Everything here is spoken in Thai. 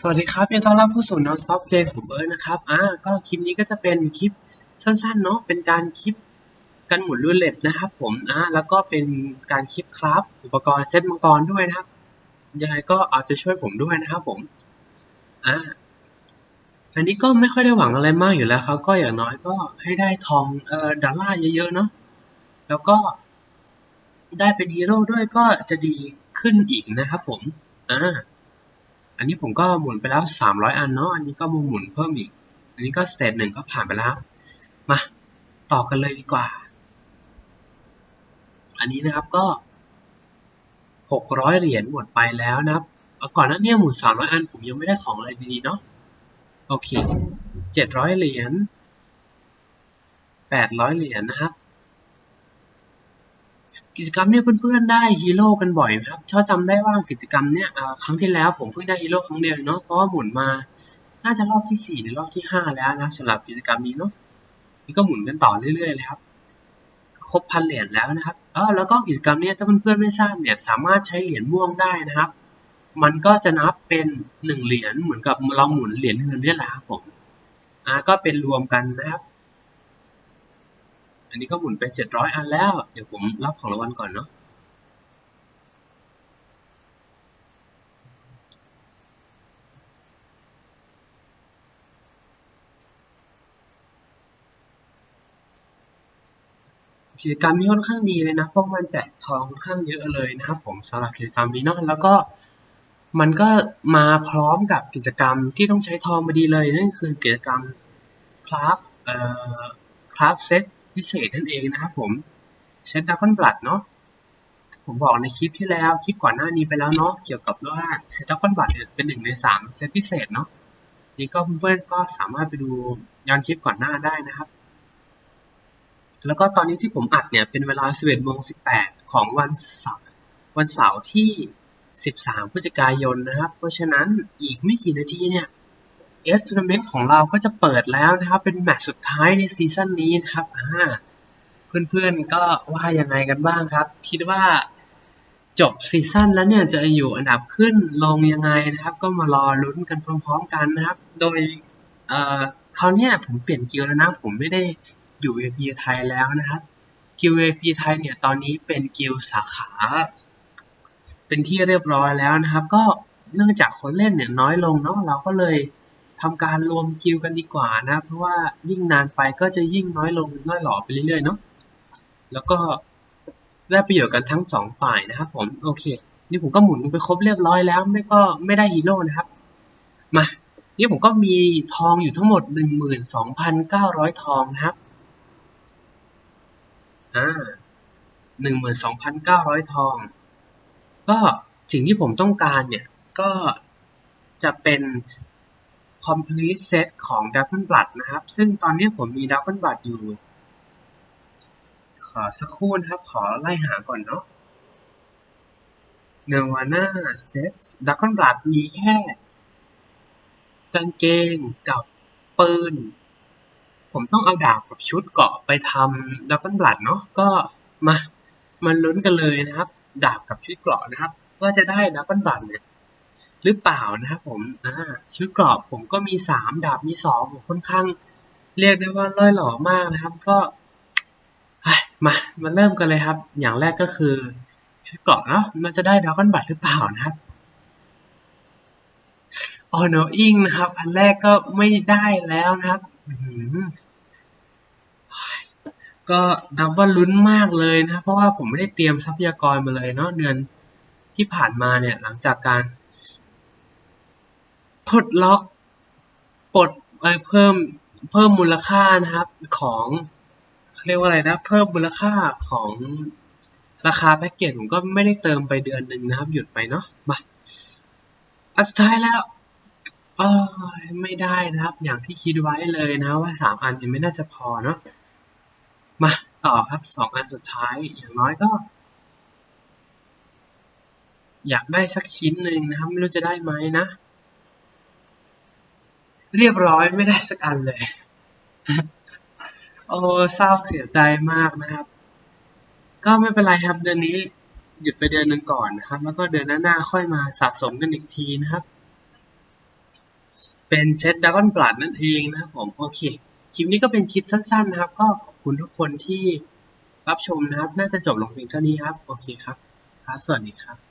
สวัสดีครับยินต้อนรับเข้สู่นอซอฟเกมผมเอิร์นะครับ อ่า ก็คลิปนี้ก็จะเป็นคลิปสั้นๆ เนาะ เป็นการคลิปกันหมุนรูเล็ตนะครับผม อ่า แล้วก็เป็นการคลิปคราฟอุปกรณ์เซตมังกรด้วยนะครับ ยังไงก็อาจจะช่วยผมด้วยนะครับผม อ่า อันนี้ก็ไม่ค่อยได้หวังอะไรมากอยู่แล้วครับ ก็อย่างน้อยก็ให้ได้ทอง เอ่อ ดอลลาร์เยอะๆ เนาะ แล้วก็ได้เป็นฮีโร่ด้วยก็จะดีขึ้นอีกนะครับผม อ่า อันนี้ผมก็หมุนไปแล้ว 300 อันเนาะ อันนี้ก็มาหมุนเพิ่มอีก อันนี้ก็สเตจหนึ่งก็ผ่านไปแล้ว มา ต่อกันเลยดีกว่า อันนี้นะครับก็ 600 เหรียญหมดไปแล้วนะครับก่อนหน้านี้หมุน300 อันผมยังไม่ได้ของอะไรดีๆเนาะ โอเค 700 เหรียญ800 เหรียญนะครับ กิจกรรมเนี่ยเพื่อนๆได้ฮีโร่กันบ่อยไหมครับชอบจำได้ว่ากิจกรรมเนี่ยครั้งที่แล้วผมเพิ่งได้ฮีโร่ครั้งเดียวเนาะเพราะว่าหมุนมา น่าจะรอบที่สี่หรือรอบที่ห้าแล้วนะสำหรับกิจกรรมนี้เนาะนี่ก็หมุนกันต่อเรื่อยๆเลยครับครบพันเหรียญแล้วนะครับเออแล้วก็กิจกรรมเนี้ถ้าเพื่อนๆไม่ทราบเนี่ยสามารถใช้เหรียญม่วงได้นะครับ มันก็จะนับเป็นหนึ่งเหรียญเหมือนกับเราหมุนเหรียญเงินเนี่ยแหละครับผมอ่าก็เป็นรวมกันนะครับ นนี้ก็หมุนไป 700 อันแล้ว เดี๋ยวผมรับของรางวัลก่อนเนาะกิจกรรมนี้ค่อนข้างดีเลยนะเพราะมันแจกทองค่อนข้างเยอะเลยนะครับผมสำหรับกิจกรรมนี้เนาะแล้วก็มันก็มาพร้อมกับกิจกรรมที่ต้องใช้ทองมาดีเลย นั่นคือกิจกรรมคราฟเอ่อ คราฟเซตพิเศษนั่นเองนะครับผมเซตดักคอนบลัดเนาะผมบอกในคลิปที่แล้วคลิปก่อนหน้านี้ไปแล้วเนาะเกี่ยวกับว่าเซตดักคอนบลัดเป็นหนึ่งในสามเซตพิเศษเนาะนี่ก็เพื่อนก็สามารถไปดูย้อนคลิปก่อนหน้าได้นะครับ แล้วก็ตอนนี้ที่ผมอัดเนี่ยเป็นเวลา 11โมง18 ของวันเสาร์วันเสาร์ที่ 13พฤศจิกายนนะครับ เพราะฉะนั้นอีกไม่กี่นาทีเนี่ย เอสทัวร์นาเมนต์ของเราก็จะเปิดแล้วนะครับ เป็นแมตช์สุดท้ายในซีซั่นนี้นะครับอ่าเพื่อนๆก็ว่ายังไงกันบ้างครับ คิดว่าจบซีซั่นแล้วเนี่ยจะอยู่อันดับขึ้นลงยังไงนะครับ ก็มารอลุ้นกันพร้อมๆกันนะครับ โดยเอ่อคราวนี้ผมเปลี่ยนกิลแล้วนะผมไม่ได้อยู่ VP ไทยแล้วนะครับกิลด์ VP ไทยเนี่ยตอนนี้เป็นกิลสาขา เป็นที่เรียบร้อยแล้วนะครับ ก็เนื่องจากคนเล่นเนี่ยน้อยลงเนาะเราก็เลย ทำการรวมกิลด์กันดีกว่านะ เพราะว่ายิ่งนานไปก็จะยิ่งน้อยลงน้อยหล่อไปเรื่อยๆเนาะแล้วก็ได้ประโยชน์กันทั้งสองฝ่ายนะครับผมโอเค นี่ผมก็หมุนไปครบเรียบร้อยแล้ว ไม่ก็ไม่ได้ฮีโร่นะครับ มานี่ผมก็มีทองอยู่ทั้งหมด 12,900 ทองนะครับ อ่า 12,900 ทอง ก็สิ่งที่ผมต้องการเนี่ย ก็จะเป็น complete set ของ Double Blood นะครับ ซึ่งตอนนี้ผมมี Double Blood อยู่ ขอสักครู่นะครับ ขอไล่หาก่อนเนาะเนวาน่าเซตดักคอนบลัดมีแค่ กางเกงกับปืน ผมต้องเอาดาบกับชุดเกาะไปทำดักคอนบลัดเนาะก็มามาลุ้นกันเลยนะครับ ดาบกับชุดเกราะนะครับ ว่าจะได้ดักคอนบลัดเนี่ย หรือเปล่านะครับผมชุดกราะผมก็มีสามดาบมีสองผมค่อนข้าง เรียกได้ว่าล่อยหล่อมากนะครับ ก็มามาเริ่มกันเลยครับ อย่างแรกก็คือชุดเกราะเนาะมันจะได้ดาก้อนบัตหรือเปล่านะครับออโนอิงนะครับ อันแรกก็ไม่ได้แล้วนะครับก็นับว่าลุ้นมากเลยนะ เพราะว่าผมไม่ได้เตรียมทรัพยากรมาเลยเนาะเดือนที่ผ่านมาเนี่ย หลังจากการ ปลดล็อกปลดเพิ่มเพิ่มมูลค่านะครับของเรียกว่าอะไรนะ เพิ่มมูลค่าของราคาแพ็กเกจผมก็ไม่ได้เติมไปเดือนหนึ่งนะครับ หยุดไปเนาะมาอันสุดท้ายแล้วออไม่ได้นะครับ อย่างที่คิดไว้เลยนะว่าสามอันยังไม่น่าจะพอเนาะมาต่อครับสองอันสุดท้ายอย่างน้อยก็ อยากได้สักชิ้นหนึ่งนะครับ ไม่รู้จะได้ไหมนะ เรียบร้อยไม่ได้สักอันเลย โอ้เศร้าเสียใจมากนะครับ ก็ไม่เป็นไรครับเดือนนี้หยุดไปเดือนหนึ่งก่อนนะครับ แล้วก็เดือนหน้าๆค่อยมาสะสมกันอีกทีนะครับ เป็นเซตด r a กอนบลัดนั่นเองนะครับผมโอเคคลิปนี้ก็เป็นคลิปสั้นๆนะครับ ก็ขอบคุณทุกคนที่รับชมนะครับ น่าจะจบลงเพียงเท่านี้ครับ โอเคครับ ครับ สวัสดีครับ